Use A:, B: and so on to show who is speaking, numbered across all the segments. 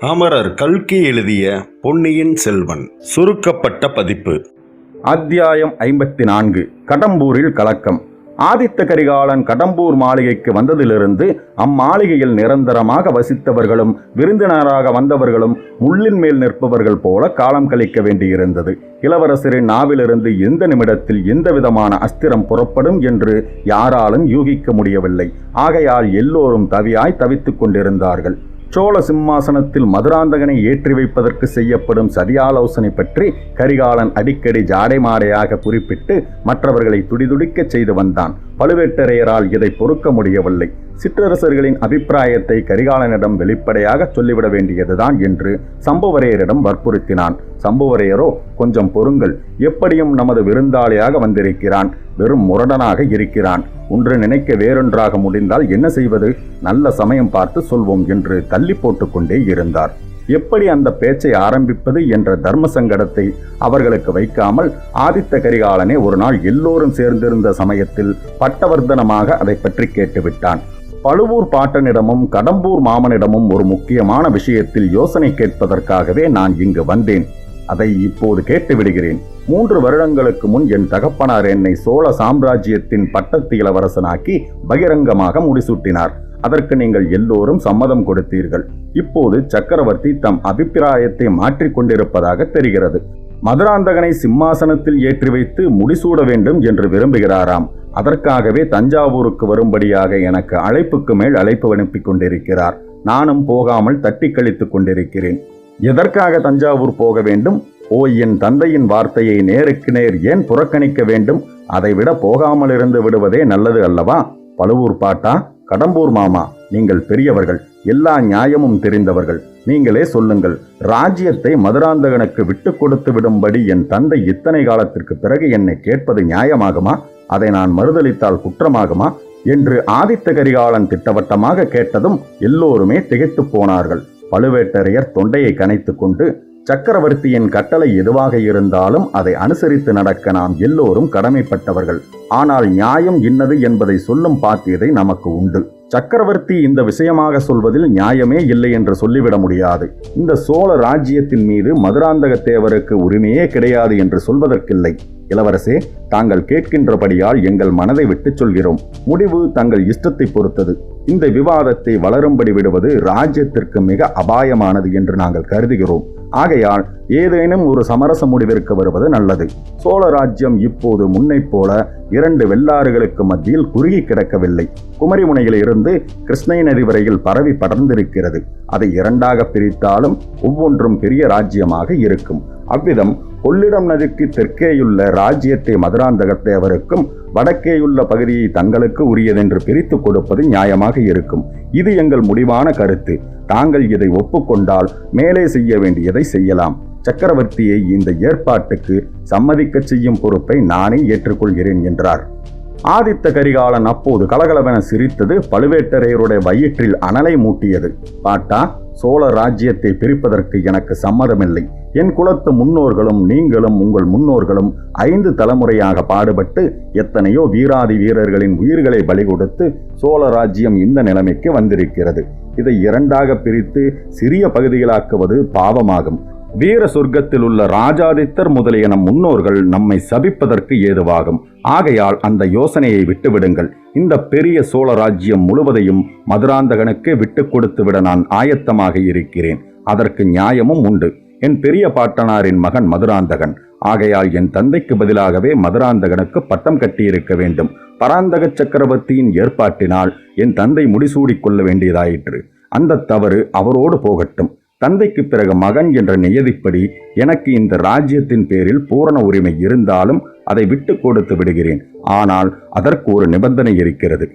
A: அமரர் கல்கி எழுதிய பொன்னியின் செல்வன் சுருக்கப்பட்ட பதிப்பு.
B: அத்தியாயம் ஐம்பத்தி நான்கு கடம்பூரில் கலக்கம். ஆதித்த கரிகாலன் கடம்பூர் மாளிகைக்கு வந்ததிலிருந்து அம்மாளிகையில் நிரந்தரமாக வசித்தவர்களும் விருந்தினராக வந்தவர்களும் முள்ளின் மேல் நிற்பவர்கள் போல காலம் கழிக்க வேண்டியிருந்தது. இளவரசரின் நாவிலிருந்து எந்த நிமிடத்தில் எந்த விதமான அஸ்திரம் புறப்படும் என்று யாராலும் யூகிக்க முடியவில்லை. ஆகையால் எல்லோரும் தவியாய் தவித்துக் கொண்டிருந்தார்கள். சோழ சிம்மாசனத்தில் மதுராந்தகனை ஏற்றி வைப்பதற்கு செய்யப்படும் சதியாலோசனை பற்றி கரிகாலன் அடிக்கடி ஜாடைமாடையாக குறிப்பிட்டு மற்றவர்களை துடிதுடிக்கச் செய்து வந்தான். பழுவேட்டரையரால் இதை பொறுக்க முடியவில்லை. சிற்றரசர்களின் அபிப்பிராயத்தை கரிகாலனிடம் வெளிப்படையாக சொல்லிவிட வேண்டியதுதான் என்று சம்புவரையரிடம் வற்புறுத்தினான். சம்புவரையரோ கொஞ்சம் பொறுங்கள். எப்படியும் நமது விருந்தாளியாக வந்திருக்கிறான். வெறும் முரடனாக இருக்கிறான். ஒன்று நினைக்க வேறொன்றாக முடிந்தால் என்ன செய்வது? நல்ல சமயம் பார்த்து சொல்வோம் என்று தள்ளி போட்டுக்கொண்டே இருந்தார். எப்படி அந்த பேச்சை ஆரம்பிப்பது என்ற தர்ம சங்கடத்தை அவர்களுக்கு வைக்காமல் ஆதித்த கரிகாலனே ஒரு நாள் எல்லோரும் சேர்ந்திருந்த சமயத்தில் பட்டவர்த்தனமாக அதை பற்றி கேட்டுவிட்டான். பழுவூர் பாட்டனிடமும் கடம்பூர் மாமனிடமும் ஒரு முக்கியமான விஷயத்தில் யோசனை கேட்பதற்காகவே நான் இங்கு வந்தேன். அதை இப்போது கேட்டு விடுகிறேன் மூன்று வருடங்களுக்கு முன் என் தகப்பனார் என்னை சோழ சாம்ராஜ்யத்தின் பட்டத்து இளவரசனாக்கி பகிரங்கமாக முடிசூட்டினார். அதற்கு நீங்கள் எல்லோரும் சம்மதம் கொடுத்தீர்கள். இப்போது சக்கரவர்த்தி தம் அபிப்பிராயத்தை மாற்றிக்கொண்டிருப்பதாக தெரிகிறது. மதுராந்தகனை சிம்மாசனத்தில் ஏற்றி வைத்து முடிசூட வேண்டும் என்று விரும்புகிறாராம். அதற்காகவே தஞ்சாவூருக்கு வரும்படியாக எனக்கு அழைப்புக்கு மேல் அழைப்பு அனுப்பி கொண்டிருக்கிறார். நானும் போகாமல் தட்டி கழித்துக் கொண்டிருக்கிறேன். எதற்காக தஞ்சாவூர் போக வேண்டும்? ஓ என் தந்தையின் வார்த்தையை நேருக்கு நேர் ஏன் புறக்கணிக்க வேண்டும்? அதைவிட போகாமல் இருந்து விடுவதே நல்லது அல்லவா? பழுவூர் பாட்டா? கடம்பூர் மாமா நீங்கள் பெரியவர்கள். எல்லா நியாயமும் தெரிந்தவர்கள். நீங்களே சொல்லுங்கள் ராஜ்யத்தை மதுராந்தகனுக்கு விட்டு கொடுத்து விடும்படி என் தந்தை இத்தனை காலத்திற்கு பிறகு என்னை கேட்பது நியாயமாகுமா? அதை நான் மறுதளித்தால் குற்றமாகுமா? என்று ஆதித்த கரிகாலன் திட்டவட்டமாக கேட்டதும் எல்லோருமே திகைத்து போனார்கள். பழுவேட்டரையர் தொண்டையை கனைத்து கொண்டு சக்கரவர்த்தியின் கட்டளை எதுவாக இருந்தாலும் அதை அனுசரித்து நடக்க நாம் எல்லோரும் கடமைப்பட்டவர்கள். ஆனால் நியாயம் இன்னது என்பதை சொல்லும் பாத்தியதை நமக்கு உண்டு. சக்கரவர்த்தி இந்த விஷயமாக சொல்வதில் நியாயமே இல்லை என்று சொல்லிவிட முடியாது. இந்த சோழ ராஜ்யத்தின் மீது மதுராந்தக தேவருக்கு உரிமையே கிடையாது என்று சொல்வதற்கில்லை. இளவரசே தாங்கள் கேட்கின்றபடியால் எங்கள் மனதை விட்டுச் சொல்கிறோம். முடிவு தங்கள் இஷ்டத்தை பொறுத்தது. இந்த விவாதத்தை வளரும்படி விடுவது ராஜ்யத்திற்கு மிக அபாயமானது என்று நாங்கள் கருதுகிறோம். ஆகையால் ஏதேனும் ஒரு சமரச முடிவிற்கு வருவது நல்லது. சோழ ராஜ்யம் இப்போது முன்னைப் போல இரண்டு வெள்ளாறுகளுக்கு மத்தியில் குறுகி கிடக்கவில்லை. குமரிமுனையில் இருந்து கிருஷ்ணை நதி வரையில் பரவி படர்ந்திருக்கிறது. அதை இரண்டாக பிரித்தாலும் ஒவ்வொன்றும் பெரிய ராஜ்யமாக இருக்கும். அவ்விதம் கொள்ளிடம் நதிக்கு தெற்கேயுள்ள ராஜ்யத்தை மதுராந்தக தேவருக்கும் வடக்கேயுள்ள பகுதியை தங்களுக்கு உரியதென்று பிரித்து கொடுப்பது நியாயமாக இருக்கும். இது எங்கள் முடிவான கருத்து. தாங்கள் இதை ஒப்புக்கொண்டால் மேலே செய்ய வேண்டியதை செய்யலாம். சக்கரவர்த்தியை இந்த ஏற்பாட்டுக்கு சம்மதிக்கச் செய்யும் பொறுப்பை நானே ஏற்றுக்கொள்கிறேன் என்றார். ஆதித்த கரிகாலன் அப்போது கலகலவென சிரித்தது பழுவேட்டரையருடைய வயிற்றில் அனலை மூட்டியது. பாட்டா சோழ ராஜ்யத்தை பிரிப்பதற்கு எனக்கு சம்மதமில்லை. என் குலத்து முன்னோர்களும் நீங்களும் உங்கள் முன்னோர்களும் ஐந்து தலைமுறையாக பாடுபட்டு எத்தனையோ வீராதி வீரர்களின் உயிர்களை பலி கொடுத்து சோழ ராஜ்யம் இந்த நிலைமைக்கு வந்திருக்கிறது. இதை இரண்டாக பிரித்து சிறிய பகுதிகளாக்குவது பாவமாகும். வீர சொர்க்கத்தில் உள்ள ராஜாதித்தர் முதலிய நம் முன்னோர்கள் நம்மை சபிப்பதற்கு ஏதுவாகும். ஆகையால் அந்த யோசனையை விட்டுவிடுங்கள். இந்த பெரிய சோழ ராஜ்யம் முழுவதையும் மதுராந்தகனுக்கு விட்டு கொடுத்து விட நான் ஆயத்தமாக இருக்கிறேன். அதற்கு நியாயமும் உண்டு. என் பெரிய பாட்டனாரின் மகன் மதுராந்தகன். ஆகையால் என் தந்தைக்கு பதிலாகவே மதுராந்தகனுக்கு பட்டம் கட்டியிருக்க வேண்டும். பராந்தக சக்கரவர்த்தியின் ஏற்பாட்டினால் என் தந்தை முடிசூடிக்கொள்ள வேண்டியதாயிற்று. அந்த தவறு அவரோடு போகட்டும். தந்தைக்கு பிறகு மகன் என்ற நியதிப்படி எனக்கு இந்த ராஜ்யத்தின் பேரில் பூரண உரிமை இருந்தாலும் அதை விட்டு கொடுத்து விடுகிறேன். ஆனால் அதற்கு ஒரு நிபந்தனை இருக்கிறது.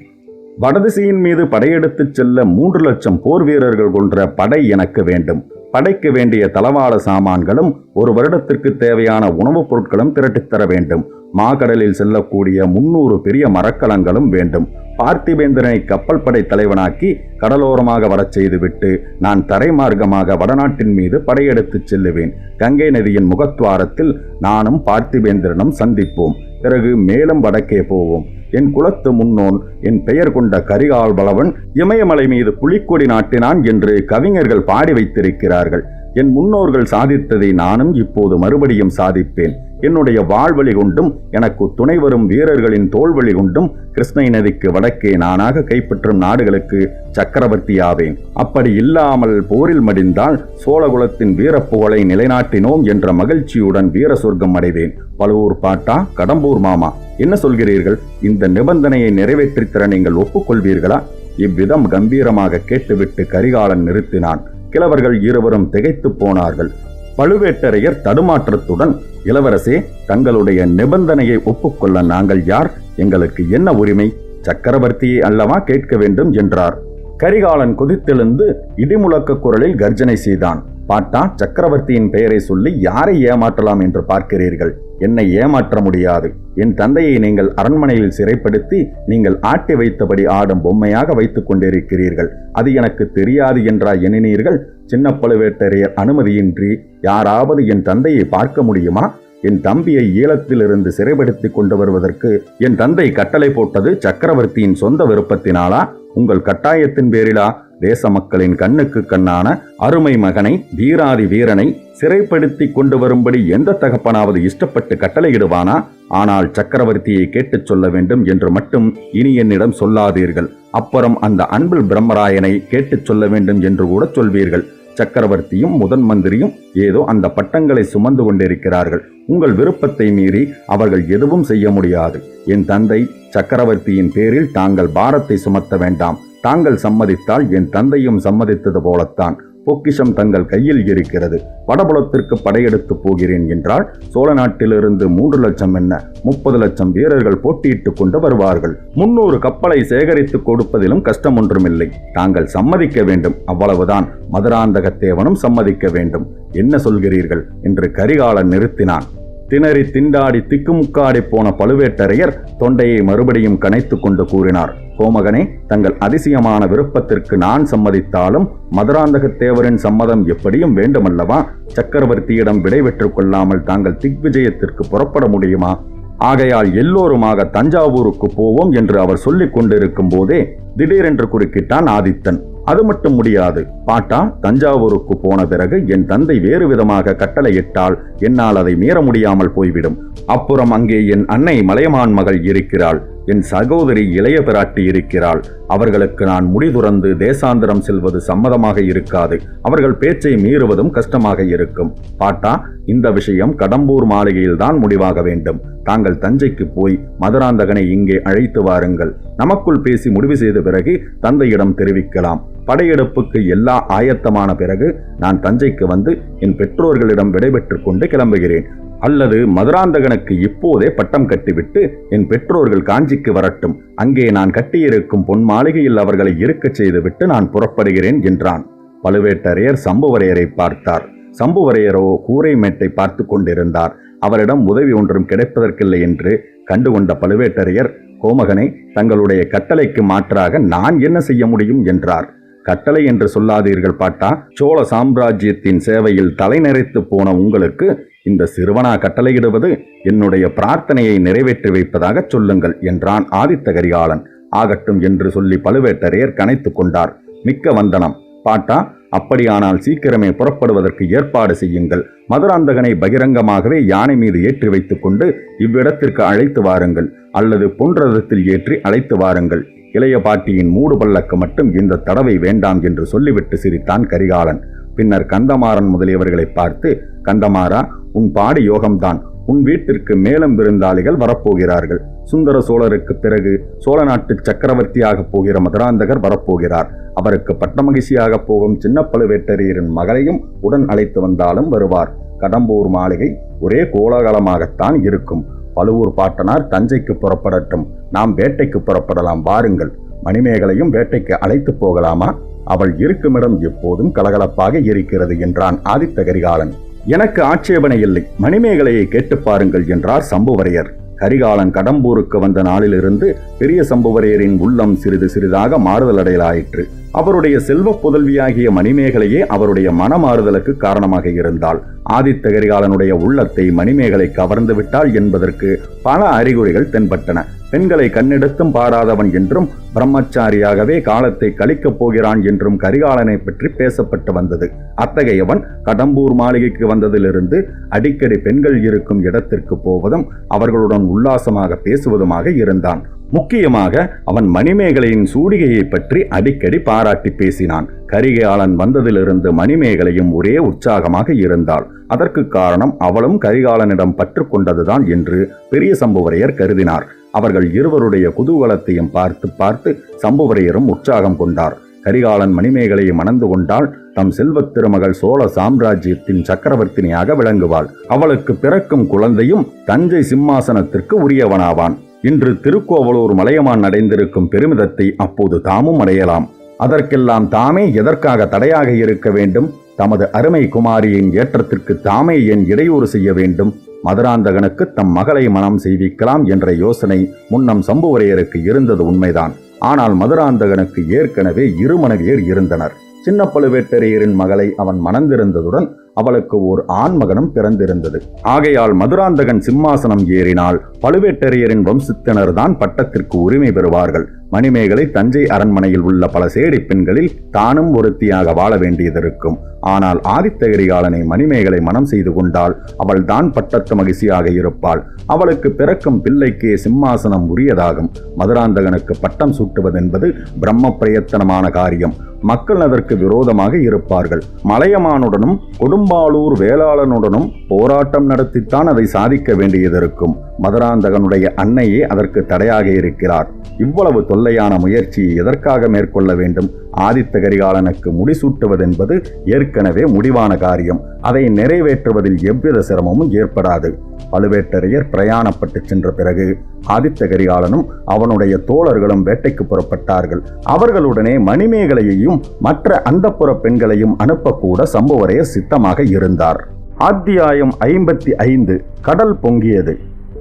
B: வடதிசையின் மீது படையெடுத்துச் செல்ல மூன்று லட்சம் போர் வீரர்கள் கொன்ற படை எனக்கு வேண்டும். படைக்க வேண்டிய தளவாட சாமான்களும் ஒரு வருடத்திற்கு தேவையான உணவுப் பொருட்களும் திரட்டித் தர வேண்டும். மாகடலில் செல்லக்கூடிய முன்னூறு பெரிய மரக்கலங்களும் வேண்டும். பார்த்திபேந்திரனை கப்பல் படை தலைவனாக்கி கடலோரமாக வரச் செய்துவிட்டு நான் தரை மார்க்கமாக வடநாட்டின் மீது படையெடுத்துச் செல்லுவேன். கங்கை நதியின் முகத்வாரத்தில் நானும் பார்த்திபேந்திரனும் சந்திப்போம். பிறகு மேலும் வடக்கே போவோம். என் குலத்து முன்னோன் என் பெயர் கொண்ட கரிகால் பலவன் இமயமலை மீது புலிக்கொடி நாட்டினான் என்று கவிஞர்கள் பாடி வைத்திருக்கிறார்கள். என் முன்னோர்கள் சாதித்ததை நானும் இப்போது மறுபடியும் சாதிப்பேன். என்னுடைய வாழ்வழி கொண்டும் எனக்கு துணை வரும் வீரர்களின் தோல்வழி கொண்டும் கிருஷ்ணை நதிக்கு வடக்கே நானாக கைப்பற்றும் நாடுகளுக்கு சக்கரவர்த்தியாவேன். அப்படி இல்லாமல் போரில் மடிந்தால் சோழகுலத்தின் வீரப்புகழை நிலைநாட்டினோம் என்ற மகிழ்ச்சியுடன் வீர சொர்க்கம் அடைவேன். பழுவூர் பாட்டா கடம்பூர் மாமா என்ன சொல்கிறீர்கள்? இந்த நிபந்தனையை நிறைவேற்றித்தர நீங்கள் ஒப்புக்கொள்வீர்களா? இவ்விதம் கம்பீரமாக கேட்டுவிட்டு கரிகாலன் நிறுத்தினான். கிழவர்கள் இருவரும் திகைத்துப் போனார்கள். பழுவேட்டரையர் தடுமாற்றத்துடன் இளவரசே தங்களுடைய நிபந்தனையை ஒப்புக்கொள்ள நாங்கள் யார்? எங்களுக்கு என்ன உரிமை? சக்கரவர்த்தியை அல்லவா கேட்க வேண்டும் என்றார். கரிகாலன் குதித்தெழுந்து இடிமுழக்க குரலில் கர்ஜனை செய்தான். பாட்டா சக்கரவர்த்தியின் பெயரை சொல்லி யாரை ஏமாற்றலாம் என்று பார்க்கிறீர்கள்? என்னை ஏமாற்ற முடியாது. என் தந்தையை நீங்கள் அரண்மனையில் சிறைப்படுத்தி நீங்கள் ஆட்டி வைத்தபடி ஆடும் பொம்மையாக வைத்துக் கொண்டிருக்கிறீர்கள். அது எனக்கு தெரியாது என்றா எண்ணினீர்கள். சின்ன பழுவேட்டரையர் அனுமதியின்றி யாராவது என் தந்தையை பார்க்க முடியுமா? என் தம்பியை ஈழத்திலிருந்து சிறைப்படுத்தி கொண்டு வருவதற்கு என் தந்தை கட்டளை போட்டது சக்கரவர்த்தியின் சொந்த விருப்பத்தினாலா? உங்கள் கட்டாயத்தின் பேரிலா? தேச மக்களின் கண்ணுக்கு கண்ணான அருமை மகனை வீராதி வீரனை சிறைப்படுத்தி கொண்டு வரும்படி எந்த தகப்பனாவது இஷ்டப்பட்டு கட்டளையிடுவானா? ஆனால் சக்கரவர்த்தியை கேட்டுச் சொல்ல வேண்டும் என்று மட்டும் இனி என்னிடம் சொல்லாதீர்கள். அப்புறம் அந்த அன்பில் பிரம்மராயனை கேட்டுச் சொல்ல வேண்டும் என்று கூட சொல்வீர்கள். சக்கரவர்த்தியும் முதன் மந்திரியும் ஏதோ அந்த பட்டங்களை சுமந்து கொண்டிருக்கிறார்கள். உங்கள் விருப்பத்தை மீறி அவர்கள் எதுவும் செய்ய முடியாது. என் தந்தை சக்கரவர்த்தியின் பேரில் தாங்கள் பாரத்தை சுமத்த வேண்டாம். தாங்கள் சம்மதித்தால் என் தந்தையும் சம்மதித்தது போலத்தான். பொக்கிஷம் தங்கள் கையில் இருக்கிறது. வடபுலத்திற்கு படையெடுத்து போகிறேன் என்றால் சோழ நாட்டிலிருந்து மூன்று லட்சம் என்ன? முப்பது லட்சம் வீரர்கள் போட்டியிட்டுக் கொண்டு வருவார்கள். முன்னூறு கப்பலை சேகரித்து கொடுப்பதிலும் கஷ்டம் ஒன்றுமில்லை. தாங்கள் சம்மதிக்க வேண்டும். அவ்வளவுதான். மதுராந்தகத்தேவனும் சம்மதிக்க வேண்டும். என்ன சொல்கிறீர்கள்? என்று கரிகாலன் நிறுத்தினான். திணறி திண்டாடி திக்குமுக்காடி போன பழுவேட்டரையர் தொண்டையை மறுபடியும் கனைத்து கொண்டு கூறினார் கோமகனே தங்கள் அதிசயமான விருப்பத்திற்கு நான் சம்மதித்தாலும் மதுராந்தகத்தேவரின் சம்மதம் எப்படியும் வேண்டுமல்லவா? சக்கரவர்த்தியிடம் விடை பெற்றுக் கொள்ளாமல் தாங்கள் திக்விஜயத்திற்கு புறப்பட முடியுமா? ஆகையால் எல்லோருமாக தஞ்சாவூருக்கு போவோம் என்று அவர் சொல்லிக் கொண்டிருக்கும் போதே திடீரென்று குறுக்கிட்டான் ஆதித்தன். அது மட்டும் முடியாது. பாட்டா தஞ்சாவூருக்கு போன பிறகு என் தந்தை வேறு விதமாக கட்டளையிட்டால் என்னால் அதை மீற முடியாமல் போய்விடும். அப்புறம் அங்கே என் அன்னை மலையமான் மகள் இருக்கிறாள். என் சகோதரி இளைய பிராட்டி இருக்கிறாள். அவர்களுக்கு நான் முடிதுறந்து தேசாந்திரம் செல்வது சம்மதமாக இருக்காது. அவர்கள் பேச்சை மீறுவதும் கஷ்டமாக இருக்கும். பாட்டா இந்த விஷயம் கடம்பூர் மாளிகையில்தான் முடிவாக வேண்டும். தாங்கள் தஞ்சைக்கு போய் மதுராந்தகனை இங்கே அழைத்து வாருங்கள். நமக்குள் பேசி முடிவு செய்த பிறகு தந்தையிடம் தெரிவிக்கலாம். படையெடுப்புக்கு எல்லா ஆயத்தமான பிறகு நான் தஞ்சைக்கு வந்து என் பெற்றோர்களிடம் விடைபெற்று கொண்டு கிளம்புகிறேன். அல்லது மதுராந்தகனுக்கு இப்போதே பட்டம் கட்டிவிட்டு என் பெற்றோர்கள் காஞ்சிக்கு வரட்டும். அங்கே நான் கட்டியிருக்கும் பொன் மாளிகையில் அவர்களை இருக்கச் செய்துவிட்டு நான் புறப்படுகிறேன் என்றான். பழுவேட்டரையர் சம்புவரையரை பார்த்தார். சம்புவரையரோ கூரைமேட்டை பார்த்து கொண்டிருந்தார். அவரிடம் உதவி ஒன்றும் கிடைப்பதற்கில்லை என்று கண்டுகொண்ட பழுவேட்டரையர் கோமகனை தங்களுடைய கட்டளைக்கு மாற்றாக நான் என்ன செய்ய முடியும்? என்றார். கட்டளை என்று சொல்லாதீர்கள் பாட்டா. சோழ சாம்ராஜ்யத்தின் சேவையில் தலைநரைத்து போன உங்களுக்கு இந்த சிறுவனா கட்டளையிடுவது என்னுடைய பிரார்த்தனையை நிறைவேற்றி வைப்பதாக சொல்லுங்கள் என்றான் ஆதித்த கரிகாலன். ஆகட்டும் என்று சொல்லி பழுவேட்டரையர் கனைத்து கொண்டார். மிக்க வந்தனம். பாட்டா அப்படியானால் சீக்கிரமே புறப்படுவதற்கு ஏற்பாடு செய்யுங்கள். மதுராந்தகனை பகிரங்கமாகவே யானை மீது ஏற்றி வைத்துக்கொண்டு இவ்விடத்திற்கு அழைத்து வாருங்கள். அல்லது பொன்றதத்தில் ஏற்றி அழைத்து வாருங்கள். இளைய பாட்டியின் மூடு பல்லக்கு மட்டும் இந்த தடவை வேண்டாம் என்று சொல்லிவிட்டு சிரித்தான் கரிகாலன். பின்னர் கந்தமாறன் முதலியவர்களை பார்த்து கந்தமாறா உன் பாடு யோகம்தான். உன் வீட்டிற்கு மேலும் விருந்தாளிகள் வரப்போகிறார்கள். சுந்தர சோழருக்கு பிறகு சோழ நாட்டு சக்கரவர்த்தியாக போகிற மதுராந்தகர் வரப்போகிறார். அவருக்கு பட்டமகிழ்ச்சியாக போகும் சின்ன பழுவேட்டரையரின் மகளையும் உடன் அழைத்து வந்தாலும் வருவார். கடம்பூர் மாளிகை ஒரே கோலாகலமாகத்தான் இருக்கும். பழுவூர் பாட்டனார் தஞ்சைக்கு புறப்படட்டும். நாம் வேட்டைக்கு புறப்படலாம் வாருங்கள். மணிமேகலையும் வேட்டைக்கு அழைத்து போகலாமா? அவள் இருக்குமிடம் எப்போதும் கலகலப்பாக இருக்கிறது என்றான் ஆதித்த கரிகாலன். எனக்கு ஆட்சேபனை இல்லை மணிமேகலையை கேட்டு பாருங்கள் என்றார் சம்புவரையர். கரிகாலன் கடம்பூருக்கு வந்த நாளிலிருந்து பெரிய சம்புவரையரின் உள்ளம் சிறிது சிறிதாக மாறுதலடையலாயிற்று அவருடைய செல்வ புதல்வியாகிய மணிமேகலையே அவருடைய மனமாறுதலுக்கு காரணமாக இருந்தாள். ஆதித்த கரிகாலனுடைய உள்ளத்தை மணிமேகலை கவர்ந்து விட்டாள் என்பதற்கு பல அறிகுறிகள் தென்பட்டன. பெண்களை கண்ணெடுத்தும் பாராதவன் என்றும் பிரம்மச்சாரியாகவே காலத்தை கழிக்கப் போகிறான் என்றும் கரிகாலனை பற்றி பேசப்பட்டு வந்தது. அத்தகையவன் கடம்பூர் மாளிகைக்கு வந்ததிலிருந்து அடிக்கடி பெண்கள் இருக்கும் இடத்திற்கு போவதும் அவர்களுடன் உல்லாசமாக பேசுவதுமாக இருந்தான். முக்கியமாக அவன் மணிமேகலையின் சூடிகையை பற்றி அடிக்கடி பாராட்டி பேசினான். கரிகாலன் வந்ததிலிருந்து மணிமேகலையும் ஒரே உற்சாகமாக இருந்தாள். அதற்கு காரணம் அவளும் கரிகாலனிடம் பற்று கொண்டதுதான் என்று பெரிய சம்புவரையர் கருதினார். அவர்கள் இருவருடைய குதூகலத்தையும் பார்த்து பார்த்து சம்புவரையரும் உற்சாகம் கொண்டார். கரிகாலன் மணிமேகலையை மணந்து கொண்டால் தம் செல்வத் திருமகள் சோழ சாம்ராஜ்யத்தின் சக்கரவர்த்தினியாக விளங்குவாள். அவளுக்கு பிறக்கும் குழந்தையும் தஞ்சை சிம்மாசனத்திற்கு உரியவனாவான். இன்று திருக்கோவலூர் மலையமான் அடைந்திருக்கும் பெருமிதத்தை அப்போது தாமும் அடையலாம். அதற்கெல்லாம் தாமே எதற்காக தடையாக இருக்க வேண்டும்? தமது அருமை குமாரியின் ஏற்றத்திற்கு தாமே என் இடையூறு செய்ய வேண்டும். மதுராந்தகனுக்கு தம் மகளை மனம் செய்விக்கலாம் என்ற யோசனை முன்னம் சம்புவரையருக்கு இருந்தது உண்மைதான். ஆனால் மதுராந்தகனுக்கு ஏற்கனவே இரு மனைவியர் இருந்தனர். சின்ன பழுவேட்டரையரின் மகளை அவன் மணந்திருந்ததுடன் அவளுக்கு ஓர் ஆண்மகனும் பிறந்திருந்தது. ஆகையால் மதுராந்தகன் சிம்மாசனம் ஏறினால் பழுவேட்டரையரின் வம்சத்தினர் தான் பட்டத்திற்கு உரிமை பெறுவார்கள். மணிமேகலை தஞ்சை அரண்மனையில் உள்ள பல சேடி பெண்களில் தானும் ஒருத்தியாக வாழ வேண்டியதிருக்கும். ஆனால் ஆதித்த கரிகாலனை மணிமேகலை மனம் செய்து கொண்டால் அவள் தான் பட்டத்து மகிழ்ச்சியாக இருப்பாள். அவளுக்கு பிறக்கும் பிள்ளைக்கே சிம்மாசனம் உரியதாகும். மதுராந்தகனுக்கு பட்டம் சூட்டுவதென்பது பிரம்ம பிரயத்தனமான காரியம். மக்கள் அதற்கு விரோதமாக இருப்பார்கள். மலையமானுடனும் கொடும்பாளூர் வேளாளனுடனும் போராட்டம் நடத்தித்தான் அதை சாதிக்க வேண்டியதிருக்கும். மதுராந்தகனுடைய அன்னையே அதற்கு தடையாக இருக்கிறார். இவ்வளவு தொல்லையான முயற்சியை எதற்காக மேற்கொள்ள வேண்டும்? ஆதித்த கரிகாலனுக்கு முடிசூட்டுவதென்பது ஏற்கனவே முடிவான காரியம். அதை நிறைவேற்றுவதில் எவ்வித சிரமமும் ஏற்படாது. பழுவேட்டரையர் பிரயாணப்பட்டு சென்ற பிறகு ஆதித்த கரிகாலனும் அவனுடைய தோழர்களும் வேட்டைக்கு புறப்பட்டார்கள். அவர்களுடனே மணிமேகலையையும் மற்ற அந்தப்புற பெண்களையும் அனுப்பக்கூட சம்புவரையர் சித்தமாக இருந்தார். அத்தியாயம் ஐம்பத்தி ஐந்து. கடல் பொங்கியது.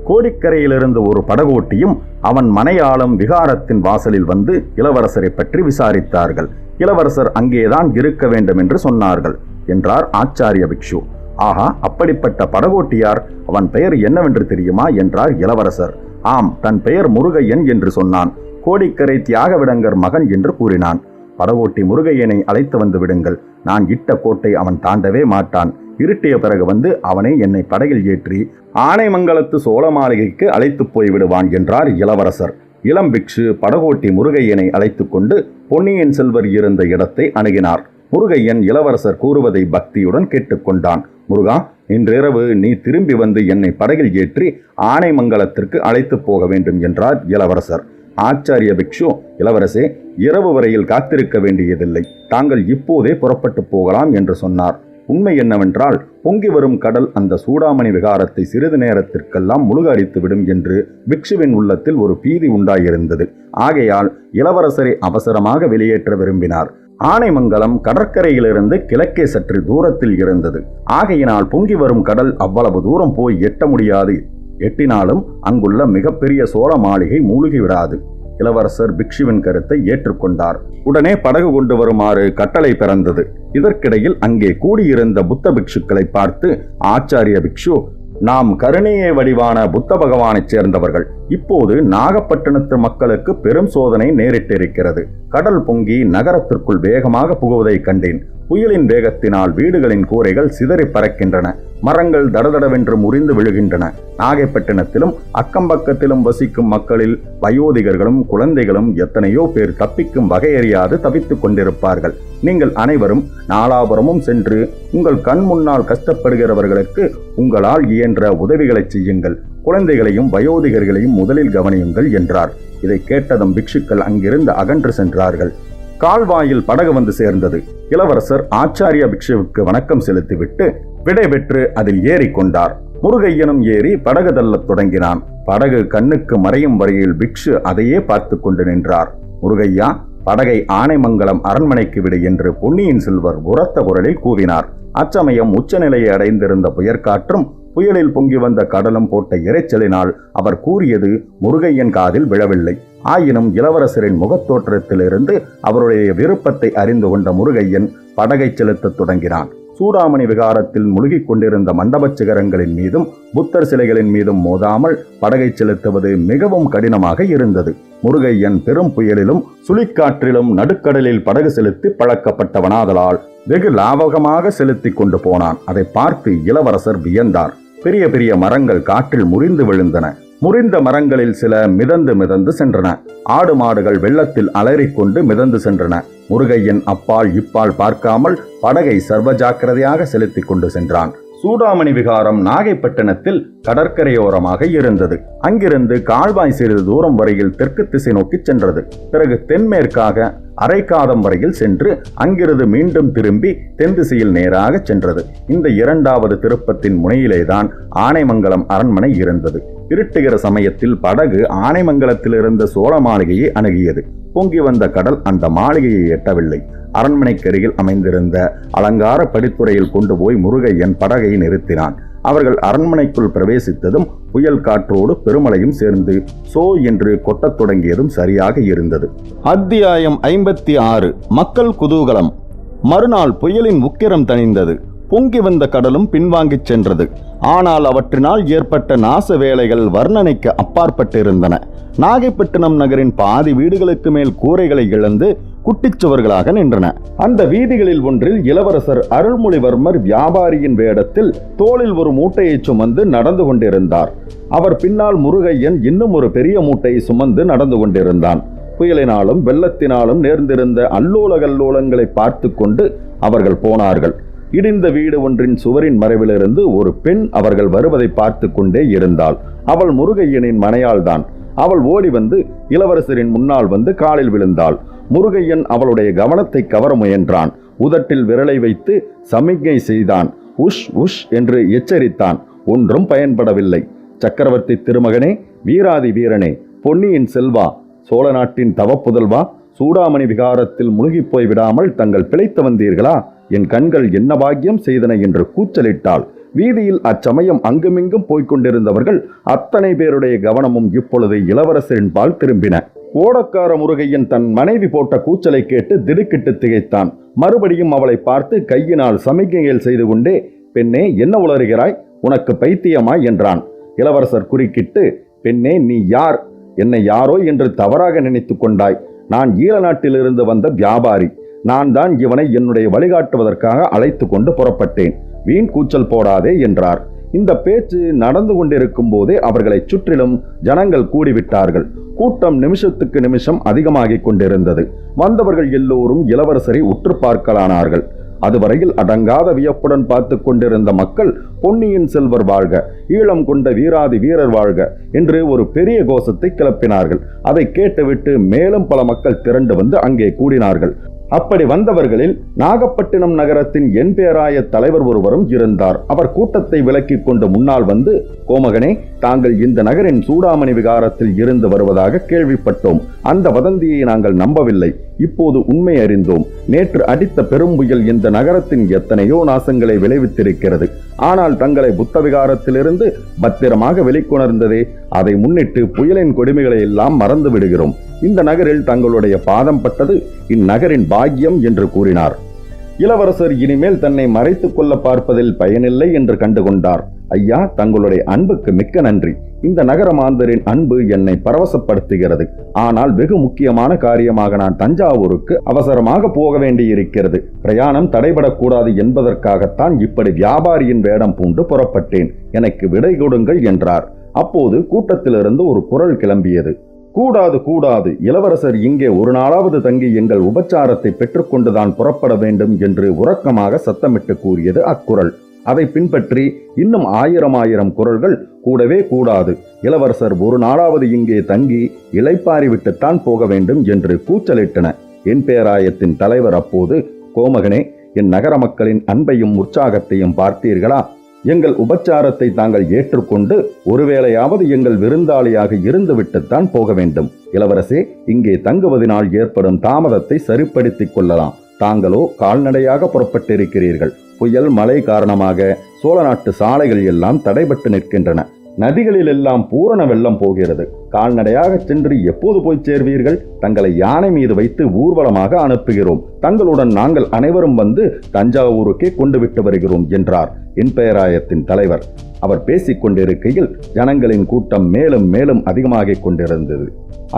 B: கோடிக்கரையிலிருந்து ஒரு படகோட்டியும் அவன் மனையாளும் விகாரத்தின் வாசலில் வந்து இளவரசரை பற்றி விசாரித்தார்கள். இளவரசர் அங்கேதான் இருக்க வேண்டும் என்று சொன்னார்கள் என்றார் ஆச்சாரிய பிக்ஷு. ஆஹா அப்படிப்பட்ட படகோட்டியார் அவன் பெயர் என்னவென்று தெரியுமா? என்றார் இளவரசர். ஆம் தன் பெயர் முருகையன் என்று சொன்னான். கோடிக்கரை தியாகவிடங்கர் மகன் என்று கூறினான். படகோட்டி முருகையனை அழைத்து வந்து விடுங்கள். நான் இட்ட கோட்டை அவன் தாண்டவே மாட்டான். இருட்டிய பிறகு வந்து அவனை என்னை படகில் ஏற்றி ஆனைமங்கலத்து சோழ மாளிகைக்கு அழைத்து போய்விடுவான் என்றார் இளவரசர். இளம் பிக்ஷு படகோட்டி முருகையனை அழைத்து கொண்டு பொன்னியின் செல்வர் இருந்த இடத்தை அணுகினார். முருகையன் இளவரசர் கூறுவதை பக்தியுடன் கேட்டுக்கொண்டான் முருகா இன்றிரவு நீ திரும்பி வந்து என்னை படகில் ஏற்றி ஆனைமங்கலத்திற்கு அழைத்து போக வேண்டும் என்றார் இளவரசர். ஆச்சாரிய பிக்ஷு இளவரசே இரவு வரையில் காத்திருக்க வேண்டியதில்லை. தாங்கள் இப்போதே புறப்பட்டு போகலாம் என்று சொன்னார். உண்மை என்னவென்றால் பொங்கி வரும் கடல் அந்த சூடாமணி விகாரத்தை சிறிது நேரத்திற்கெல்லாம் முழுகடித்து விடும் என்று பிக்ஷுவின் உள்ளத்தில் ஒரு பீதி உண்டாயிருந்தது. ஆகையால் இளவரசரை அவசரமாக வெளியேற்ற விரும்பினார். ஆனைமங்கலம் கடற்கரையிலிருந்து கிழக்கே சற்று தூரத்தில் இருந்தது. ஆகையினால் பொங்கி வரும் கடல் அவ்வளவு தூரம் போய் எட்ட முடியாது. எட்டினாலும் அங்குள்ள மிகப்பெரிய சோழ மாளிகை மூழ்கிவிடாது. இளவரசர் பிக்ஷுவின் கருத்தை ஏற்றுக்கொண்டார். உடனே படகு கொண்டு வருமாறு கட்டளை பிறந்தது. இதற்கிடையில் அங்கே கூடியிருந்த புத்த பிக்ஷுக்களை பார்த்து ஆச்சாரிய பிக்ஷு நாம் கருணையே வடிவான புத்த பகவானைச் சேர்ந்தவர்கள். இப்போது நாகப்பட்டினத்து மக்களுக்கு பெரும் சோதனை நேரிட்டிருக்கிறது. கடல் பொங்கி நகரத்திற்குள் வேகமாக புகுவதை கண்டேன். புயலின் வேகத்தினால் வீடுகளின் கூரைகள் சிதறி பறக்கின்றன. மரங்கள் தடதடவென்று முறிந்து விழுகின்றன. நாகைப்பட்டினத்திலும் அக்கம்பக்கத்திலும் வசிக்கும் மக்களில் வயோதிகர்களும் குழந்தைகளும் எத்தனையோ பேர் தப்பிக்கும் வகையறியாது தவித்துக் கொண்டிருப்பார்கள். நீங்கள் அனைவரும் நாலாபுரமும் சென்று உங்கள் கண் முன்னால் கஷ்டப்படுகிறவர்களுக்கு உங்களால் இயன்ற உதவிகளை செய்யுங்கள். குழந்தைகளையும் வயோதிகர்களையும் முதலில் கவனியுங்கள் என்றார். இதை கேட்டதும் பிக்ஷுக்கள் அங்கிருந்து அகன்று சென்றார்கள். கால்வாயில் படகு வந்து சேர்ந்தது. இளவரசர் ஆச்சாரிய பிக்ஷுவுக்கு வணக்கம் செலுத்திவிட்டு விடை பெற்று அதில் ஏறிக்கொண்டார் முருகையனும் ஏறி படகு தள்ளத் தொடங்கினான். படகு கண்ணுக்கு மறையும் வரையில் பிக்ஷு அதையே பார்த்து கொண்டு நின்றார். முருகையா படகை ஆனைமங்கலம் அரண்மனைக்கு விடு என்று பொன்னியின் செல்வர் உரத்த குரலில் கூவினார். அச்சமயம் உச்சநிலையை அடைந்திருந்த புயற்காற்றும் புயலில் பொங்கி வந்த கடலும் போட்ட இரைச்சலினால் அவர் கூறியது முருகையன் காதில் விழவில்லை. ஆயினும் இளவரசரின் முகத்தோற்றத்திலிருந்து அவருடைய விருப்பத்தை அறிந்து கொண்ட முருகையன் படகை செலுத்தத் தொடங்கினான். சூடாமணி விகாரத்தில் முழுகிக் கொண்டிருந்த மண்டபச் சிகரங்களின் மீதும் புத்தர் சிலைகளின் மீதும் மோதாமல் படகை செலுத்துவது மிகவும் கடினமாக இருந்தது. முருகையன் பெரும் புயலிலும் சுழிக்காற்றிலும் நடுக்கடலில் படகு செலுத்தி பழக்கப்பட்டவனாதலால் வெகு லாவகமாக செலுத்தி கொண்டு போனான். அதை பார்த்து இளவரசர் வியந்தார். பெரிய பெரிய மரங்கள் காற்றில் முறிந்து விழுந்தன. முறிந்த மரங்களில் சில மிதந்து மிதந்து சென்றன. ஆடு மாடுகள் வெள்ளத்தில் அலறிக்கொண்டு மிதந்து சென்றன. முருகையன் அப்பால் இப்பால் பார்க்காமல் படகை சர்வ ஜாக்கிரதையாக செலுத்திக் கொண்டு சென்றான். சூடாமணி விகாரம் நாகைப்பட்டினத்தில் கடற்கரையோரமாக இருந்தது. அங்கிருந்து கால்வாய் சிறிது தூரம் வரையில் தெற்கு திசை நோக்கி சென்றது. பிறகு தென்மேற்காக அரைக்காதம் வரையில் சென்று அங்கிருந்து மீண்டும் திரும்பி தென் திசையில் நேராக சென்றது. இந்த இரண்டாவது திருப்பத்தின் முனையிலேதான் ஆனைமங்கலம் அரண்மனை இருந்தது. இருட்டுகிற சமயத்தில் படகு ஆனைமங்கலத்தில் இருந்த சோழ மாளிகையை அணுகியது. பொங்கி வந்த கடல் அந்த மாளிகையை எட்டவில்லை. அரண்மனைக்கருகில் அமைந்திருந்த அலங்கார படித்துறையில் கொண்டு போய் முருகையன் படகை நிறுத்தினான். அவர்கள் அரண்மனைக்குள் பிரவேசித்ததும் புயல் காற்றோடு பெருமழையும் சேர்ந்து சோ என்று கொட்டத் தொடங்கியதும் சரியாக இருந்தது.
C: அத்தியாயம் ஐம்பத்தி ஆறு. மக்கள் குதூகலம். மறுநாள் புயலின் உக்கிரம் தணிந்தது. பொங்கி வந்த கடலும் பின்வாங்கிச் சென்றது. ஆனால் அவற்றினால் ஏற்பட்ட நாச வேலைகள் வர்ணனைக்கு அப்பாற்பட்டிருந்தன. நாகைப்பட்டினம் நகரின் பாதி வீடுகளுக்கு மேல் கூரைகளை இழந்து குட்டிச்சுவர்களாக நின்றன. அந்த வீதிகளில் ஒன்றில் இளவரசர் அருள்மொழிவர்மர் வியாபாரியின் வேடத்தில் தோளில் ஒரு மூட்டையை சுமந்து நடந்து கொண்டிருந்தார். அவர் பின்னால் முருகையன் இன்னும் ஒரு பெரிய மூட்டையை சுமந்து நடந்து கொண்டிருந்தான். புயலினாலும் வெள்ளத்தினாலும் நேர்ந்திருந்த அல்லோல கல்லோலங்களை பார்த்து கொண்டு அவர்கள் போனார்கள். இடிந்த வீடு ஒன்றின் சுவரின் மறைவிலிருந்து ஒரு பெண் அவர்கள் வருவதை பார்த்து கொண்டே இருந்தாள். அவள் முருகையனின் மனையாள்தான். அவள் ஓடி வந்து இளவரசரின் முன்னால் வந்து காலில் விழுந்தாள். முருகையன் அவளுடைய கவனத்தை கவர முயன்றான். உதட்டில் விரலை வைத்து சமிக்ஞை செய்தான். உஷ் உஷ் என்று எச்சரித்தான். ஒன்றும் பயன்படவில்லை. சக்கரவர்த்தி திருமகனே வீராதி வீரனே பொன்னியின் செல்வா சோழ நாட்டின் தவப்புதல்வா சூடாமணி விகாரத்தில் முழுகிப் போய் விடாமல் தங்கள் பிழைத்து வந்தீர்களா? என் கண்கள் என்ன பாக்கியம் செய்தன என்று கூச்சலிட்டாள். வீதியில் அச்சமயம் அங்குமிங்கும் போய்க் கொண்டிருந்தவர்கள் அத்தனை பேருடைய கவனமும் இப்பொழுது இளவரசரின் பால் திரும்பின. ஓடக்கார முருகையன் தன் மனைவி போட்ட கூச்சலை கேட்டு திடுக்கிட்டு திகைத்தான். மறுபடியும் அவளை பார்த்து கையினால் சமிக்ஞைகள் செய்து கொண்டே பெண்ணே என்ன உளறுகிறாய்? உனக்கு பைத்தியமா? என்றான். இளவரசர் குறுக்கிட்டு பெண்ணே நீ யார்? என்னை யாரோ என்று தவறாக நினைத்து கொண்டாய். நான் ஈழ நாட்டிலிருந்து வந்த வியாபாரி. நான் தான் இவனை என்னுடைய வழிகாட்டுவதற்காக அழைத்து கொண்டு புறப்பட்டேன். வீண் கூச்சல் போடாதே என்றார். இந்த பேச்சு நடந்து கொண்டிருக்கும் போதே அவர்களை சுற்றிலும் ஜனங்கள் கூடிவிட்டார்கள். கூட்டம் நிமிஷத்துக்கு நிமிஷம் அதிகமாகிக் கொண்டிருந்தது. வந்தவர்கள் எல்லோரும் இளவரசரை உற்று பார்க்கலானார்கள். அதுவரையில் அடங்காத வியப்புடன் பார்த்து கொண்டிருந்த மக்கள் பொன்னியின் செல்வர் வாழ்க ஈழம் கொண்ட வீராதி வீரர் வாழ்க என்று ஒரு பெரிய கோஷத்தை கிளப்பினார்கள். அதை கேட்டுவிட்டு மேலும் பல மக்கள் திரண்டு வந்து அங்கே கூடினார்கள். அப்படி வந்தவர்களில் நாகப்பட்டினம் நகரத்தின் என் பேராய தலைவர் ஒருவரும் இருந்தார். அவர் கூட்டத்தை விலக்கிக் கொண்டு முன்னால் வந்து கோமகனே தாங்கள் இந்த நகரின் சூடாமணி விகாரத்தில் இருந்து வருவதாக கேள்விப்பட்டோம். அந்த வதந்தியை நாங்கள் நம்பவில்லை. இப்போது உண்மை அறிந்தோம். நேற்று அடித்த பெரும்புயல் இந்த நகரத்தின் எத்தனையோ நாசங்களை விளைவித்திருக்கிறது. ஆனால் தங்களை புத்த விகாரத்திலிருந்து பத்திரமாக வெளிக்கொணர்ந்ததே. அதை முன்னிட்டு புயலின் கொடுமைகளை எல்லாம் மறந்து விடுகிறோம். இந்த நகரில் தங்களுடைய பாதம் பட்டது இந்நகரின் பாக்கியம் என்று கூறினார். இளவரசர் இனிமேல் தன்னை மறைத்துக் கொள்ள பார்ப்பதில் பயனில்லை என்று கண்டுகொண்டார். ஐயா தங்களுடைய அன்புக்கு மிக்க நன்றி. இந்த நகர மாந்தரின் அன்பு என்னை பரவசப்படுத்துகிறது. ஆனால் வெகு முக்கியமான காரியமாக நான் தஞ்சாவூருக்கு அவசரமாக போக வேண்டியிருக்கிறது. பிரயாணம் தடைபடக்கூடாது என்பதற்காகத்தான் இப்படி வியாபாரியின் வேடம் பூண்டு புறப்பட்டேன். எனக்கு விடை கொடுங்கள் என்றார். அப்போது கூட்டத்திலிருந்து ஒரு குரல் கிளம்பியது. கூடாது கூடாது. இளவரசர் இங்கே ஒரு நாளாவது தங்கி எங்கள் உபச்சாரத்தை பெற்றுக்கொண்டுதான் புறப்பட வேண்டும் என்று உறக்கமாக சத்தமிட்டு கூறியது அக்குரல் அதை பின்பற்றி இன்னும் ஆயிரம் ஆயிரம் குரல்கள் கூடவே கூடாது. இளவரசர் ஒரு நாளாவது இங்கே தங்கி இலைப்பாரிவிட்டுத்தான் போக வேண்டும் என்று கூச்சலிட்டன. என் பேராயத்தின் தலைவர் அப்போது கோமகனே என் நகர மக்களின் அன்பையும் உற்சாகத்தையும் பார்த்தீர்களா? எங்கள் உபச்சாரத்தை தாங்கள் ஏற்றுக்கொண்டு ஒருவேளையாவது எங்கள் விருந்தாளியாக இருந்துவிட்டுத்தான் போக வேண்டும். இளவரசே இங்கே தங்குவதனால் ஏற்படும் தாமதத்தை சரிப்படுத்திக் கொள்ளலாம். தாங்களோ கால்நடையாக புறப்பட்டிருக்கிறீர்கள். புயல் மழை காரணமாக சோழ நாட்டு சாலைகள் எல்லாம் தடைபட்டு நிற்கின்றன. நதிகளில் எல்லாம் பூரண வெள்ளம் போகிறது. கால்நடையாக சென்று எப்போது போய் சேர்வீர்கள்? தங்களை யானை மீது வைத்து ஊர்வலமாக அனுப்புகிறோம். தங்களுடன் நாங்கள் அனைவரும் வந்து தஞ்சாவூருக்கே கொண்டு விட்டு வருகிறோம் என்றார் இன்பெயராயத்தின் தலைவர். அவர் பேசிக் கொண்டிருக்கையில் ஜனங்களின் கூட்டம் மேலும் மேலும் அதிகமாகிக் கொண்டிருந்தது.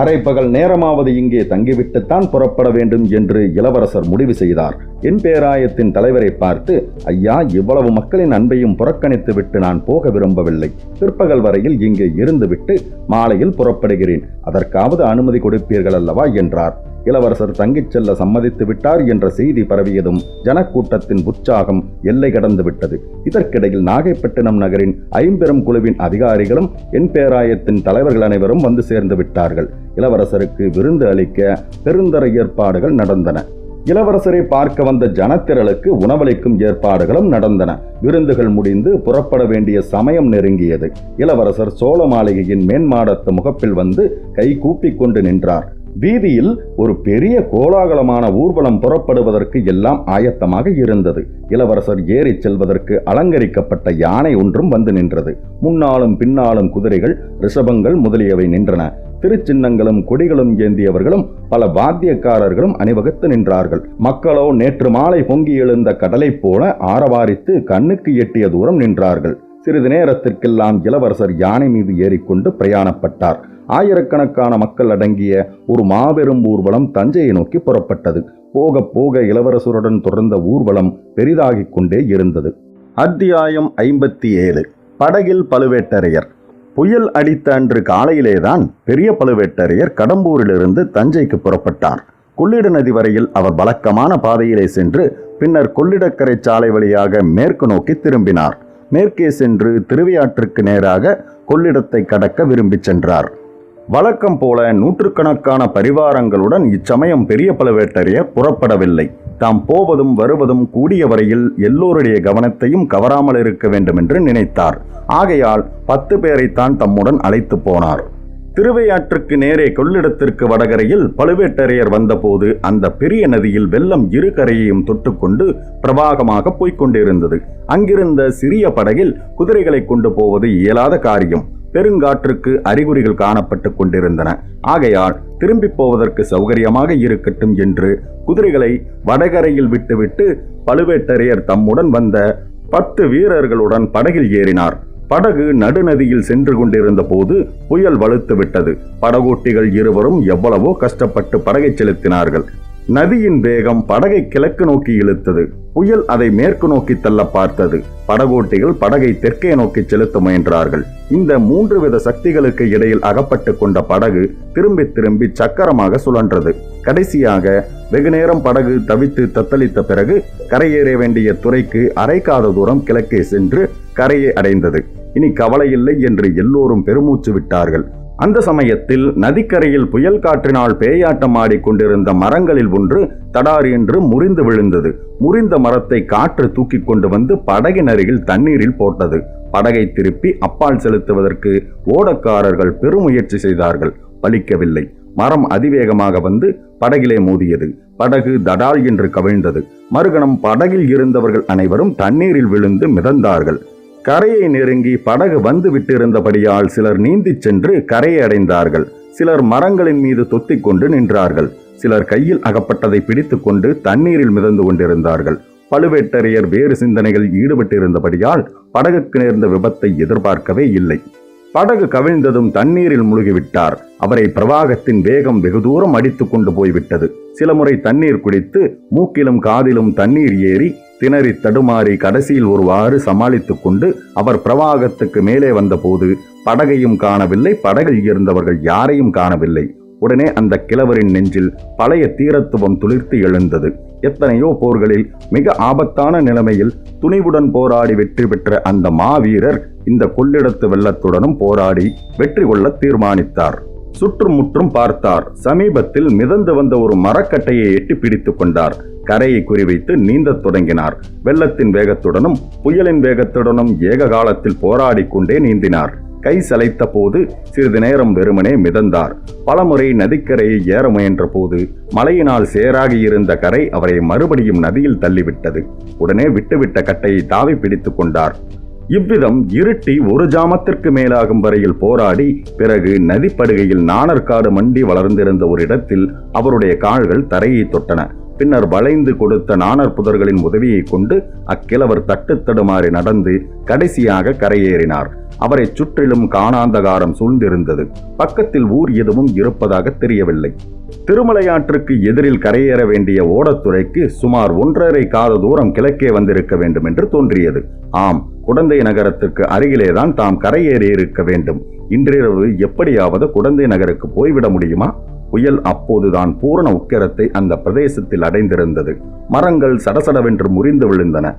C: அரை பகல் நேரமாவது இங்கே தங்கிவிட்டுத்தான் புறப்பட வேண்டும் என்று இளவரசர் முடிவு செய்தார். என் பேராயத்தின் தலைவரை பார்த்து ஐயா இவ்வளவு மக்களின் அன்பையும் புறக்கணித்து விட்டு நான் போக விரும்பவில்லை. பிற்பகல் வரையில் இங்கே இருந்துவிட்டு மாலையில் புறப்படுகிறேன். அதற்காவது அனுமதி கொடுப்பீர்கள் அல்லவா என்றார். இளவரசர் தங்கிச் செல்ல சம்மதித்து விட்டார் என்ற செய்தி பரவியதும் ஜனக்கூட்டத்தின் உற்சாகம் எல்லை கடந்து விட்டது. இதற்கிடையில் நாகைப்பட்டினம் நகரின் ஐம்பெரும் குழுவின் அதிகாரிகளும் என் பேராயத்தின் தலைவர்கள் அனைவரும் வந்து சேர்ந்து விட்டார்கள். இளவரசருக்கு விருந்து அளிக்க பெருந்தர ஏற்பாடுகள் நடந்தன. இளவரசரை பார்க்க வந்த ஜனத்திரளுக்கு உணவளிக்கும் ஏற்பாடுகளும் நடந்தன. விருந்துகள் முடிந்து புறப்பட வேண்டிய சமயம் நெருங்கியது. இளவரசர் சோழ மாளிகையின் மேன்மாடத்து முகப்பில் வந்து கை கூப்பிக் கொண்டு நின்றார். வீதியில் ஒரு பெரிய கோலாகலமான ஊர்வலம் புறப்படுவதற்கு எல்லாம் ஆயத்தமாக இருந்தது. இளவரசர் ஏறிச் செல்வதற்கு அலங்கரிக்கப்பட்ட யானை ஒன்றும் வந்து நின்றது. முன்னாலும் பின்னாலும் குதிரைகள் ரிஷபங்கள் முதலியவை நின்றன. திருச்சின்னங்களும் கொடிகளும் ஏந்தியவர்களும் பல வாத்தியக்காரர்களும் அணிவகுத்து நின்றார்கள். மக்களோ நேற்று மாலை பொங்கி எழுந்த கடலைப் போல ஆரவாரித்து கண்ணுக்கு எட்டிய தூரம் நின்றார்கள். சிறிது நேரத்திற்கெல்லாம் இளவரசர் யானை மீது ஏறிக்கொண்டு பிரயாணப்பட்டார். ஆயிரக்கணக்கான மக்கள் அடங்கிய ஒரு மாபெரும் ஊர்வலம் தஞ்சையை நோக்கி புறப்பட்டது. போக போக இளவரசருடன் தொடர்ந்த ஊர்வலம் பெரிதாகிக் கொண்டே இருந்தது. அத்தியாயம் ஐம்பத்தி ஏழு படகில் பழுவேட்டரையர். புயல் அடித்த அன்று காலையிலேதான் பெரிய பழுவேட்டரையர் கடம்பூரிலிருந்து தஞ்சைக்கு புறப்பட்டார். கொள்ளிட நதி வரையில் அவர் வழக்கமான பாதையிலே சென்று பின்னர் கொள்ளிடக்கரை சாலை வழியாக மேற்கு நோக்கி திரும்பினார். மேற்கே சென்று திருவையாற்றுக்கு நேராக கொள்ளிடத்தை கடக்க விரும்பிச் சென்றார். வழக்கம் போல நூற்றுக்கணக்கான பரிவாரங்களுடன் இச்சமயம் பெரிய பழுவேட்டரையர் புறப்படவில்லை. தாம் போவதும் வருவதும் கூடிய வரையில் எல்லோருடைய கவனத்தையும் கவராமல் இருக்க வேண்டும் என்று நினைத்தார். ஆகையால் பத்து பேரைத்தான் தம்முடன் அழைத்து போனார். திருவையாற்றுக்கு நேரே கொள்ளிடத்திற்கு வடகரையில் பழுவேட்டரையர் வந்தபோது அந்த பெரிய நதியில் வெள்ளம் இரு கரையையும் தொட்டுக்கொண்டு பிரவாகமாக போய்க் கொண்டிருந்தது. அங்கிருந்த சிறிய படகில் குதிரைகளை கொண்டு போவது இயலாத காரியம். பெருங்காற்றுக்கு அறிகுறிகள் காணப்பட்டு கொண்டிருந்தன. ஆகையால் திரும்பி போவதற்கு சௌகரியமாக இருக்கட்டும் என்று குதிரைகளை வடகரையில் விட்டுவிட்டு பழுவேட்டரையர் தம்முடன் வந்த பத்து வீரர்களுடன் படகில் ஏறினார். படகு நடுநதியில் சென்று கொண்டிருந்த போது புயல் வலுத்து விட்டது படகோட்டிகள் இருவரும் எவ்வளவோ கஷ்டப்பட்டு படகை செலுத்தினார்கள். நதியின் வேகம் படகை கிழக்கு நோக்கி இழுத்தது. புயல் அதை மேற்கு நோக்கி தள்ள பார்த்தது. படகோட்டிகள் படகை தெற்கே நோக்கி செலுத்த முயன்றார்கள். இந்த மூன்று வித சக்திகளுக்கு இடையில் அகப்பட்டு கொண்ட படகு திரும்பி திரும்பி சக்கரமாக சுழன்றது. கடைசியாக வெகுநேரம் படகு தவித்து தத்தளித்த பிறகு கரையேற வேண்டிய துறைக்கு அரைக்காத தூரம் கிழக்கே சென்று கரையை அடைந்தது. இனி கவலையில்லை என்று எல்லோரும் பெருமூச்சு விட்டார்கள். அந்த சமயத்தில் நதிக்கரையில் புயல் காற்றினால் பேயாட்டம் ஆடிக்கொண்டிருந்த மரங்களில் ஒன்று தடார் என்று முறிந்து விழுந்தது. முறிந்த மரத்தை காற்று தூக்கி கொண்டு வந்து படகின் அருகில் தண்ணீரில் போட்டது. படகை திருப்பி அப்பால் செலுத்துவதற்கு ஓடக்காரர்கள் பெருமுயற்சி செய்தார்கள். பலிக்கவில்லை. மரம் அதிவேகமாக வந்து படகிலே மோதியது. படகு தடால் என்று கவிழ்ந்தது. மறுகணம் படகில் இருந்தவர்கள் அனைவரும் தண்ணீரில் விழுந்து மிதந்தார்கள். கரையை நெருங்கி படகு வந்து விட்டிருந்தபடியால் சிலர் நீந்திச் சென்று கரையை அடைந்தார்கள் சிலர் மரங்களின் மீது தொத்திக் கொண்டு நின்றார்கள். சிலர் கையில் அகப்பட்டதை பிடித்துக் கொண்டு தண்ணீரில் மிதந்து கொண்டிருந்தார்கள். பழுவேட்டரையர் வேறு சிந்தனைகளில் ஈடுபட்டிருந்தபடியால் படகுக்கு நேர்ந்த விபத்தை எதிர்பார்க்கவே இல்லை. படகு கவிழ்ந்ததும் தண்ணீரில் முழுகிவிட்டார். அவரை பிரவாகத்தின் வேகம் வெகு தூரம் அடித்துக் கொண்டு போய்விட்டது. சில முறை தண்ணீர் குடித்து மூக்கிலும் காதிலும் தண்ணீர் ஏறி திணறி தடுமாறி கடைசியில் ஒருவாறு சமாளித்துக் கொண்டு அவர் பிரவாகத்துக்கு மேலே வந்தபோது படகையும் காணவில்லை படகில் இருந்தவர்கள் யாரையும் காணவில்லை. உடனே அந்த கிழவரின் நெஞ்சில் பழைய தீரத்துவம் துளிர்த்து எழுந்தது. எத்தனையோ போர்களில் மிக ஆபத்தான நிலைமையில் துணிவுடன் போராடி வெற்றி பெற்ற அந்த மாவீரர் இந்த கொள்ளிடத்து வெள்ளத்துடனும் போராடி வெற்றி கொள்ள தீர்மானித்தார். சுற்றுமுற்றும் பார்த்தார். சமீபத்தில் மிதந்து வந்த ஒரு மரக்கட்டையை எட்டி பிடித்துக் கொண்டார். கரையை குறிவைத்து நீந்தத் தொடங்கினார். வெள்ளத்தின் வேகத்துடனும் புயலின் வேகத்துடனும் ஏக காலத்தில் போராடி கொண்டே நீந்தினார். கை சளைத்த போது சிறிது நேரம் வெறுமனே மிதந்தார். பலமுறை நதிக்கரையை ஏற முயன்ற போது மழையினால் சேராகி இருந்த கரை அவரை மறுபடியும் நதியில் தள்ளிவிட்டது. உடனே விட்டுவிட்ட கட்டையை தாவி பிடித்துக் கொண்டார்.
B: இவ்விதம் இருட்டி ஒரு ஜாமத்திற்கு மேலாகும் வரையில் போராடி பிறகு நதிப்படுகையில் நாணற்காடு மண்டி வளர்ந்திருந்த ஒரு இடத்தில் அவருடைய கால்கள் தரையை தொட்டன. பின்னர் வளைந்து கொடுத்த நாணர் புதர்களின் உதவியை கொண்டு அக்கிழவர் தட்டு தடுமாறி நடந்து கடைசியாக கரையேறினார். அவரை சுற்றிலும் காணாந்தகாரம் சூழ்ந்திருந்தது. பக்கத்தில் ஊர் எதுவும் இருப்பதாக தெரியவில்லை. திருமலையாற்றுக்கு எதிரில் கரையேற வேண்டிய ஓடத்துறைக்கு சுமார் ஒன்றரை காத தூரம் கிழக்கே வந்திருக்க வேண்டும் என்று தோன்றியது. ஆம் குடந்தை நகரத்திற்கு அருகிலேதான் தாம் கரையேறி இருக்க வேண்டும். இன்றிரவு எப்படியாவது குடந்தை நகருக்கு போய்விட முடியுமா? புயல் அப்போதுதான் பூரண உக்கிரத்தை அந்த பிரதேசத்தில் அடைந்திருந்தது. மரங்கள் சடசடவென்று முறிந்து விழுந்தன.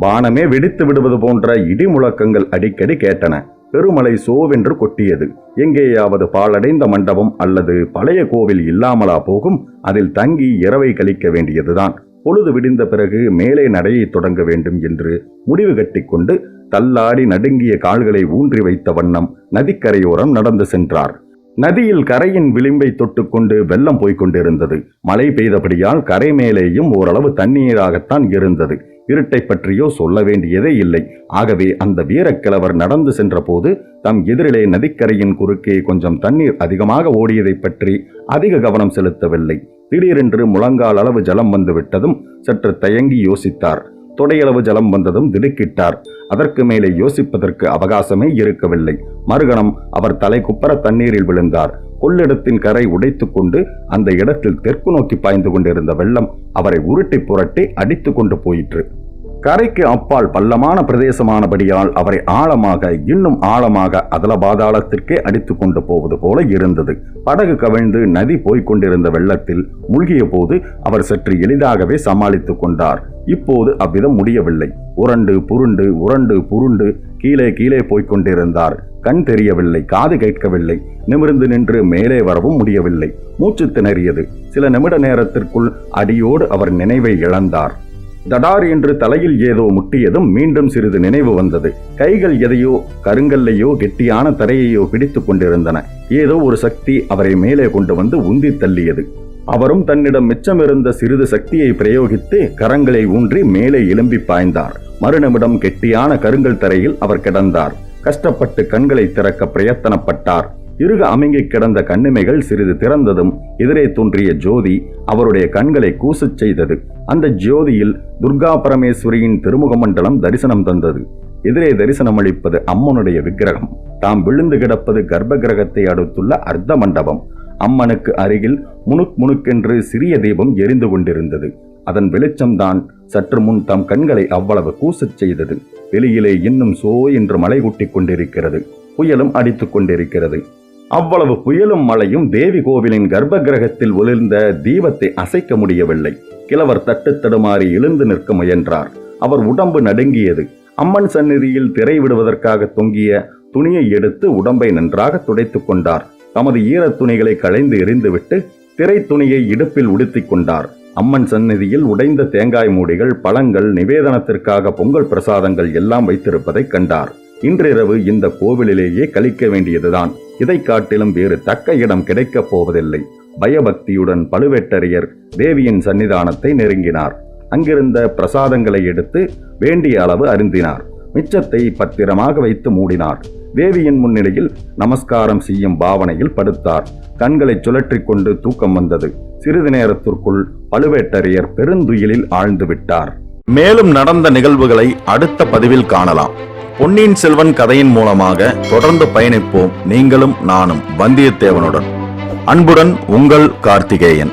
B: வானமே வெடித்து விடுவது போன்ற இடி முழக்கங்கள் அடிக்கடி கேட்டன. பெருமலை சோவென்று கொட்டியது. எங்கேயாவது பாழடைந்த மண்டபம் அல்லது பழைய கோவில் இல்லாமலா போகும்? அதில் தங்கி இரவை கழிக்க வேண்டியதுதான். பொழுது விடிந்த பிறகு மேலே நடையை தொடங்க வேண்டும் என்று முடிவு கட்டிக்கொண்டு தள்ளாடி நடுங்கிய கால்களை ஊன்றி வைத்த வண்ணம் நதிக்கரையோரம் நடந்து சென்றார். நதியில் கரையின் விளிம்பை தொட்டுக்கொண்டு வெள்ளம் போய்கொண்டிருந்தது மழை பெய்தபடியால் கரை மேலேயும் ஓரளவு தண்ணீராகத்தான் இருந்தது. இருட்டை பற்றியோ சொல்ல வேண்டியதே இல்லை. ஆகவே அந்த வீரக்கிழவர் நடந்து சென்றபோது தம் எதிரிலே நதிக்கரையின் குறுக்கே கொஞ்சம் தண்ணீர் அதிகமாக ஓடியதைப் பற்றி அதிக கவனம் செலுத்தவில்லை. திடீரென்று முழங்கால் அளவு ஜலம் வந்து விட்டதும் சற்று தயங்கி யோசித்தார். தொடையளவு ஜலம் வந்ததும் திடுக்கிட்டார். அதற்கு மேலே யோசிப்பதற்கு அவகாசமே இருக்கவில்லை. மறுகணம் அவர் தலை குப்பர தண்ணீரில் விழுந்தார். கொள்ளிடத்தின் கரை உடைத்து கொண்டு அந்த இடத்தில் தெற்கு நோக்கி பாய்ந்து கொண்டிருந்த வெள்ளம் அவரை உருட்டி புரட்டி அடித்து கொண்டு போயிற்று. கரைக்கு அப்பால் பள்ளமான பிரதேசமானபடியால் அவரை ஆழமாக இன்னும் ஆழமாக அதல பாதாளத்திற்கே அடித்து கொண்டு போவது போல இருந்தது. படகு கவிழ்ந்து நதி போய்க் கொண்டிருந்த வெள்ளத்தில் மூழ்கிய போது அவர் சற்று எளிதாகவே சமாளித்துக் கொண்டார். இப்போது அவ்விதம் முடியவில்லை. உரண்டு புருண்டு உரண்டு புருண்டு கீழே கீழே போய்கொண்டிருந்தார் கண் தெரியவில்லை காது கேட்கவில்லை. நிமிர்ந்து நின்று மேலே வரவும் முடியவில்லை. மூச்சு திணறியது. சில நிமிட நேரத்திற்குள் அடியோடு அவர் நினைவை இழந்தார். தடார் என்று தலையில் ஏதோ முட்டியதும் மீண்டும் சிறிது நினைவு வந்தது. கைகள் எதையோ கருங்கல்லையோ கெட்டியான தரையையோ பிடித்துக் கொண்டிருந்தன. ஏதோ ஒரு சக்தி அவரை மேலே கொண்டு வந்து உந்தி தள்ளியது. அவரும் தன்னிடம் மிச்சமிருந்த சிறிது சக்தியை பிரயோகித்து கரங்களை ஊன்றி மேலே எழும்பி பாய்ந்தார். மறுநிமிடம் கெட்டியான கருங்கல் தரையில் அவர் கிடந்தார். கஷ்டப்பட்டு கண்களை திறக்க பிரயத்தனப்பட்டார். இருக அமுங்கிக் கிடந்த கண்ணிமைகள் சிறிது திறந்ததும் எதிரே தோன்றிய ஜோதி அவருடைய கண்களை கூசச் செய்தது. அந்த ஜோதியில் துர்கா பரமேஸ்வரியின் திருமுக மண்டலம் தரிசனம் தந்தது. எதிரே தரிசனம் அளிப்பது அம்மனுடைய விக்கிரகம். தாம் விழுந்து கிடப்பது கர்ப்ப கிரகத்தை அடுத்துள்ள அர்த்த மண்டபம். அம்மனுக்கு அருகில் முணுக் முணுக்கென்று சிறிய தீபம் எரிந்து கொண்டிருந்தது. அதன் வெளிச்சம்தான் சற்று முன் தம் கண்களை அவ்வளவு கூசச் செய்தது. வெளியிலே இன்னும் சோ என்று மலை கொண்டிருக்கிறது. புயலும் அடித்துக் கொண்டிருக்கிறது. அவ்வளவு புயலும் மழையும் தேவி கோவிலின் கர்ப்ப கிரகத்தில் ஒளிர்ந்த தீபத்தை அசைக்க முடியவில்லை. கிழவர் தட்டு தடுமாறி எழுந்து நிற்க முயன்றார். அவர் உடம்பு நடுங்கியது. அம்மன் சந்நிதியில் திரை விடுவதற்காக தொங்கிய துணியை எடுத்து உடம்பை நன்றாக துடைத்துக் கொண்டார். தமது ஈரத் துணிகளை களைந்து எறிந்துவிட்டு திரை துணியை இடுப்பில் உடுத்திக் கொண்டார். அம்மன் சந்நிதியில் உடைந்த தேங்காய் மூடிகள் பழங்கள் நிவேதனத்திற்காக பொங்கல் பிரசாதங்கள் எல்லாம் வைத்திருப்பதைக் கண்டார். இன்றிரவு இந்த கோவிலிலேயே கழிக்க வேண்டியதுதான். இதை காட்டிலும் வேறு தக்க இடம் கிடைக்கப் போவதில்லை. பயபக்தியுடன் பழுவேட்டரையர் தேவியின் சன்னிதானத்தை நெருங்கினார். அங்கிருந்த பிரசாதங்களை எடுத்து வேண்டிய அளவு அருந்தினார். மிச்சத்தை பத்திரமாக வைத்து மூடினார். தேவியின் முன்னிலையில் நமஸ்காரம் செய்யும் பாவனையில் படுத்தார். கண்களை சுழற்றி கொண்டு தூக்கம் வந்தது. சிறிது நேரத்திற்குள் பழுவேட்டரையர் பெருந்துயிலில் ஆழ்ந்து விட்டார்.
C: மேலும் நடந்த நிகழ்வுகளை அடுத்த பதிவில் காணலாம். பொன்னியின் செல்வன் கதையின் மூலமாக தொடர்ந்து பயணிப்போம். நீங்களும் நானும் வந்தியத்தேவனுடன். அன்புடன் உங்கள் கார்த்திகேயன்.